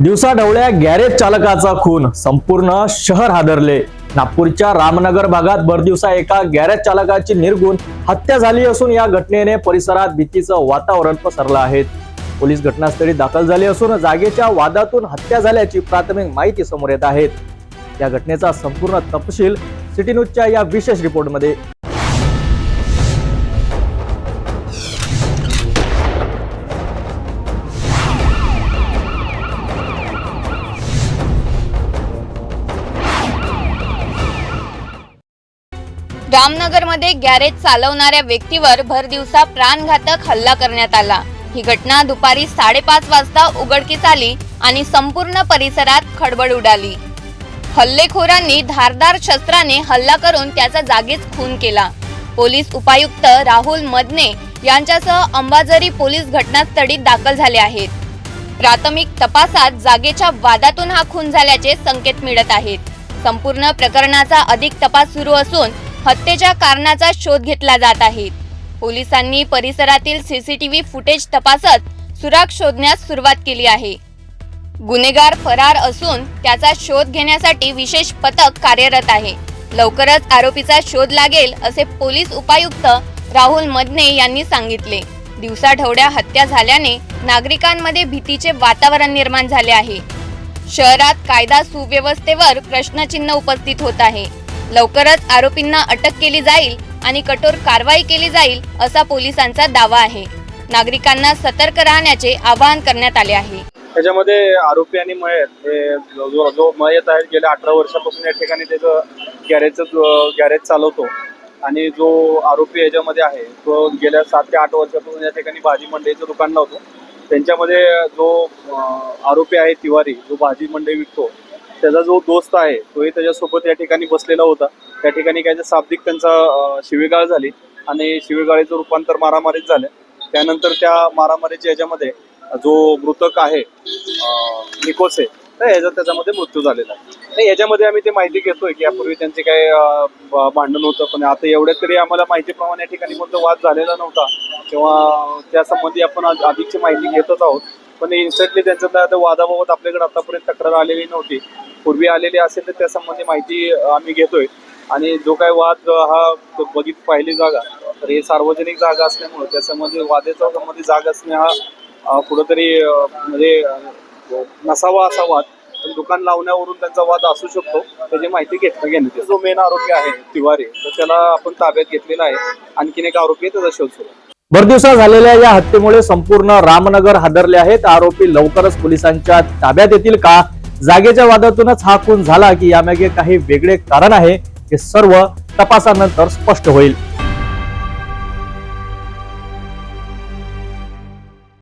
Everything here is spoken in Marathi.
दिवसा ढवळ्या गॅरेज चालकाचा खून संपूर्ण शहर हादरले. नागपूरच्या रामनगर भागात भरदिवसा एका गॅरेज चालकाची निर्गुण हत्या झाली असून या घटनेने परिसरात भीतीचं वातावरण पसरलं आहे. पोलीस घटनास्थळी दाखल झाले असून जागेच्या वादातून हत्या झाल्याची प्राथमिक माहिती समोर येत आहेत या घटनेचा संपूर्ण तपशील सिटी न्यूजच्या या विशेष रिपोर्टमध्ये. रामनगरमध्ये गॅरेज चालवणाऱ्या व्यक्तीवर भरदिवसा प्राणघातक हल्ला करण्यात आला. ही घटना दुपारी साडेपाच वाजता उघडकीस आली आणि संपूर्ण परिसरात खडबड उडाली. हल्लेखोरांनी धारदार शस्त्राने हल्ला करून त्याचा जागीच खून केला. पोलीस उपायुक्त राहुल मदने यांच्यासह अंबाझरी पोलीस घटनास्थळी दाखल झाले आहेत. प्राथमिक तपासात जागेच्या वादातून हा खून झाल्याचे संकेत मिळत आहेत. संपूर्ण प्रकरणाचा अधिक तपास सुरू असून हत्येच्या कारणाचा शोध घेतला जात आहे. पोलिसांनी परिसरातील सीसीटीव्ही फुटेज तपासत सुराग शोधण्यास सुरुवात केली आहे. गुन्हेगार फरार असून त्याचा शोध घेण्यासाठी विशेष पथक कार्यरत आहे. लवकरच आरोपीचा शोध लागेल असे पोलीस उपायुक्त राहुल मदने यांनी सांगितले. दिवसाढवळ्या हत्या झाल्याने नागरिकांमध्ये भीतीचे वातावरण निर्माण झाले आहे. शहरात कायदा सुव्यवस्थेवर प्रश्नचिन्ह उपस्थित होत आहे. लवकरच आरोपींना अटक केली जाईल आणि कठोर कारवाई केली जाईल असा पोलिसांचा दावा आहे. नागरिकांना सतर्क राहण्याचे आवाहन करण्यात आले आहे. त्याच्यामध्ये आरोपी आणि मयत हे जो जो- मयत आहे गेल्या अठरा वर्षापासून या ठिकाणी त्याचं गॅरेजचं गॅरेज चालवतो. आणि जो आरोपी याच्यामध्ये आहे तो गेल्या सात ते आठ वर्षापासून या ठिकाणी भाजी मंडईचं दुकान लावतो. त्यांच्यामध्ये जो आरोपी आहे तिवारी जो भाजी मंडई विकतो त्याचा जो दोस्त आहे तोही त्याच्यासोबत या ठिकाणी बसलेला होता. त्या ठिकाणी काय शाब्दिक त्यांचा शिवेगाळ शिवीगाळ झाली आणि शिवेगाळीचं रूपांतर मारामारीत झालं. त्यानंतर त्या मारामारीच्या याच्यामध्ये जो मृतक आहे निकोसे तर याचा त्याच्यामध्ये मृत्यू झालेला आहे. तर याच्यामध्ये आम्ही ते माहिती घेतोय की यापूर्वी त्यांचे काय भांडण होतं पण आता एवढ्यात तरी आम्हाला माहितीप्रमाणे या ठिकाणी कोणता वाद झालेला नव्हता. किंवा त्यासंबंधी आपण आज अधिकची माहिती घेतच आहोत. पण इन्स्टंटली त्यांचं त्या वादाबाबत आपल्याकडे आतापर्यंत तक्रार आलेली नव्हती. पूर्वी आलेली असेल तर त्यासंबंधी माहिती आम्ही घेतोय. आणि जो काय वाद हा बघित पाहिली जागा. तर हे सार्वजनिक जागा असल्यामुळे त्यासंबंधी वादेचा संबंधी जागा असणे हा कुठंतरी म्हणजे नसावा असा वाद. पण दुकान लावण्यावरून त्यांचा वाद असू शकतो. त्याची माहिती घेतली घेणे जो मेन आरोपी आहे तिवारी तर त्याला आपण ताब्यात घेतलेला आहे. आणखीन एक आरोपी आहे त्याचा शोध सुरू भरदिवसा झालेल्या या हत्येमुळे संपूर्ण रामनगर हादरले आहेत. आरोपी लवकरच पोलिसांच्या ताब्यात येतील का? जागेच्या वादातूनच हा खून झाला की यामागे काही वेगळे कारण आहे हे सर्व तपासानंतर स्पष्ट होईल.